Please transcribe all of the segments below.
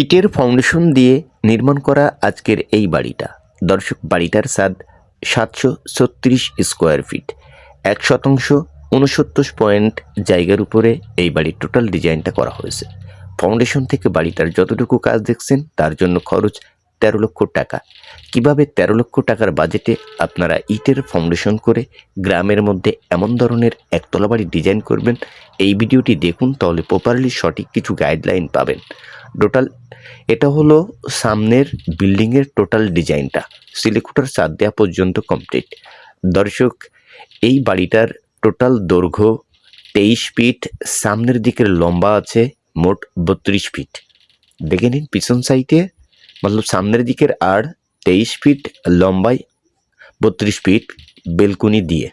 ইটের ফাউন্ডেশন দিয়ে নির্মাণ করা আজকের এই বাড়িটা। দর্শক, বাড়িটার স্বাদ সাতশো ছত্রিশ স্কোয়ার ফিট এক শতাংশ উনসত্তর পয়েন্ট জায়গার উপরে এই বাড়ির টোটাল ডিজাইনটা করা হয়েছে। ফাউন্ডেশন থেকে বাড়িটার যতটুকু কাজ দেখছেন, তার জন্য খরচ তেরো লক্ষ টাকা। কীভাবে তেরো লক্ষ টাকার বাজেটে আপনারা ইটের ফাউন্ডেশন করে গ্রামের মধ্যে এমন ধরনের একতলা বাড়ি ডিজাইন করবেন, এই ভিডিওটি দেখুন, তাহলে প্রপারলি সঠিক কিছু গাইডলাইন পাবেন। টোটাল এটা হলো সামনের বিল্ডিংয়ের টোটাল ডিজাইনটা সিলিকুটার চার দেওয়া পর্যন্ত কমপ্লিট দর্শক, এই বাড়িটার টোটাল দৈর্ঘ্য তেইশ ফিট সামনের দিকের লম্বা আছে মোট বত্রিশ ফিট দেখে নিন পিছন সাইডে মতলব সামনের দিকের আর তেইশ ফিট লম্বায় বত্রিশ ফিট বেলকুনি দিয়ে।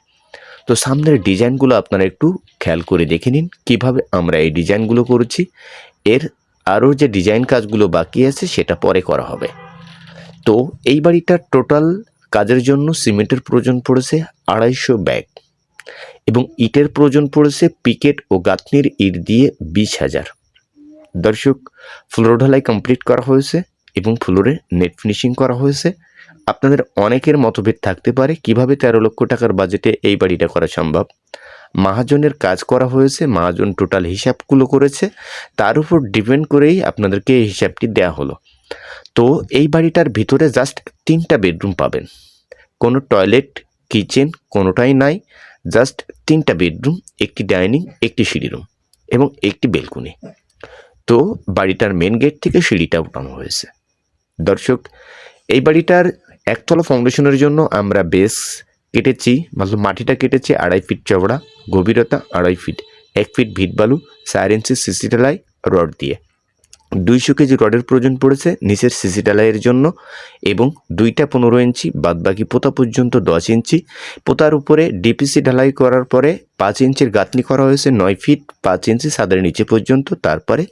তো সামনের ডিজাইনগুলো আপনারা একটু খেয়াল করে দেখে নিন, কীভাবে আমরা এই ডিজাইনগুলো করেছি। এর আরও যে ডিজাইন কাজগুলো বাকি আছে সেটা পরে করা হবে। তো এই বাড়িটার টোটাল কাজের জন্য সিমেন্টের প্রয়োজন পড়েছে আড়াইশো ব্যাগ এবং ইটের প্রয়োজন পড়েছে পিকেট ও গাঁথনির ইট দিয়ে বিশ হাজার। দর্শক, ফ্লোর ঢালাই কমপ্লিট করা হয়েছে এবং ফ্লোরে নেট ফিনিশিং করা হয়েছে। আপনাদের অনেকের মতভেদ থাকতে পারে কীভাবে তেরো লক্ষ টাকার বাজেটে এই বাড়িটা করা সম্ভব। মহাজনের কাজ করা হয়েছে, মাহাজন টোটাল হিসাবগুলো করেছে। তার উপর ডিপেন্ড করেই আপনাদেরকে এই হিসাবটি দেওয়া হলো। তো এই বাড়িটার ভিতরে জাস্ট তিনটা বেডরুম পাবেন। কোনো টয়লেট কিচেন কোনোটাই নাই জাস্ট তিনটা বেডরুম একটি ডাইনিং একটি সিঁড়ি রুম এবং একটি বেলকুনি তো বাড়িটার মেন গেট থেকে সিঁড়িটা উঠানো হয়েছে। দর্শক, এই বাড়িটার একতলা ফাউন্ডেশনের জন্য আমরা বেস কেটেছি মাটিটা কেটেছি আড়াই ফিট চওড়া। গভীরতা আড়াই ফিট, এক ফিট ভিট বালু, চার ইঞ্চি সিসি ঢালাই রড দিয়ে। দুইশো কেজি রডের প্রয়োজন পড়েছে নিচের সিসি ঢালাইয়ের জন্য এবং দুইটা পনেরো ইঞ্চি বাদবাকি পোতা পর্যন্ত দশ ইঞ্চি পোতার উপরে ডিপিসি ঢালাই করার পরে পাঁচ ইঞ্চির গাঁথনি করা হয়েছে নয় ফিট, পাঁচ ইঞ্চি সাদের নিচে পর্যন্ত, তারপরে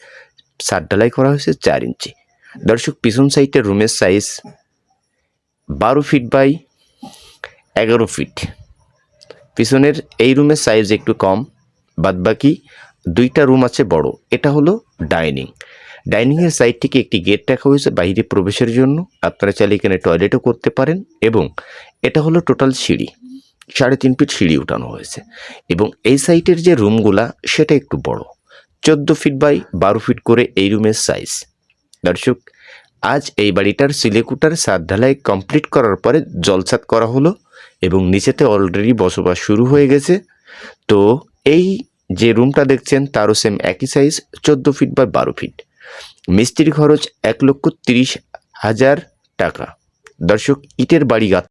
সাত ঢালাই করা হয়েছে চার ইঞ্চি দর্শক, পিছন সাইডের রুমের সাইজ বারো ফিট বাই এগারো ফিট। পিছনের এই রুমের সাইজ একটু কম, বাদবাকি দুইটা রুম আছে বড়। এটা হলো ডাইনিং ডাইনিংয়ের সাইড থেকে একটি গেট রাখা হয়েছে বাইরে প্রবেশের জন্য। আপনারা চাইলে এখানে টয়লেটও করতে পারেন এবং এটা হলো টোটাল সিঁড়ি। সাড়ে তিন ফিট সিঁড়ি উঠানো হয়েছে। এবং এই সাইটের যে রুমগুলা সেটা একটু বড়। চোদ্দ ফিট বাই বারো ফিট করে এই রুমের সাইজ দর্শক, আজ এই বাড়িটার সিলেকুটার সাত ঢালাই কমপ্লিট করার পরে জলসাত করা হলো। এবং নিচেতে অলরেডি বসবাস শুরু হয়ে গেছে। তো এই যে রুমটা দেখছেন, তারও সেম একই সাইজ চোদ্দ ফিট বা বারো ফিট মিস্ত্রি খরচ এক লক্ষ তিরিশ হাজার টাকা। দর্শক, ইটের বাড়ি গাঁথ